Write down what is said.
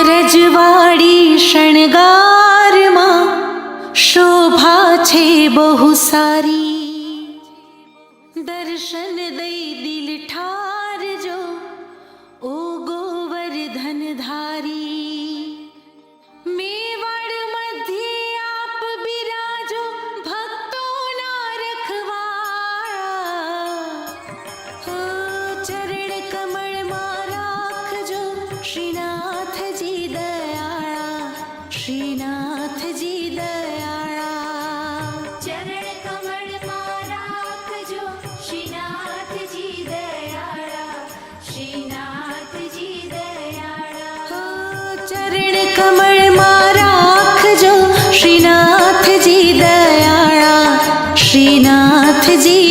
રજવાડી શણગારમાં શોભા છે બહુ સારી. દર્શન દઈ શ્રીનાથજી દયાળા ચરણ કમળમાં રાખજો શ્રીનાથજી દયાળા શ્રીનાથજી દયાળા ચરણ કમળમાં રાખજો શ્રીનાથજી દયાળા શ્રીનાથજી